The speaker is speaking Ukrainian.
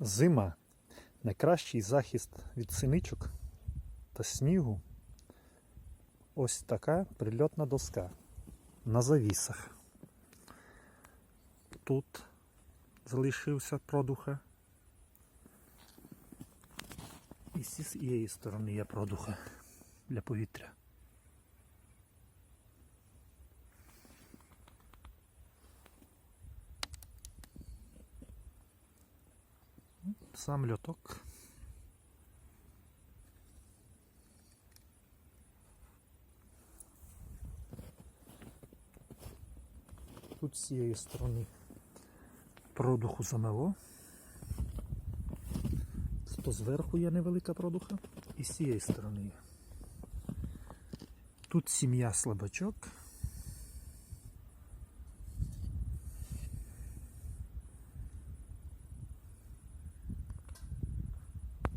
Зима найкращий захист від синичок та снігу. Ось така прильотна доска на завісах. Тут залишився продуха. І з цієї сторони є продуха для повітря. Сам льоток. Тут з цієї сторони продуху замело. То зверху є невелика продуха і з цієї сторони. Тут сім'я слабачок.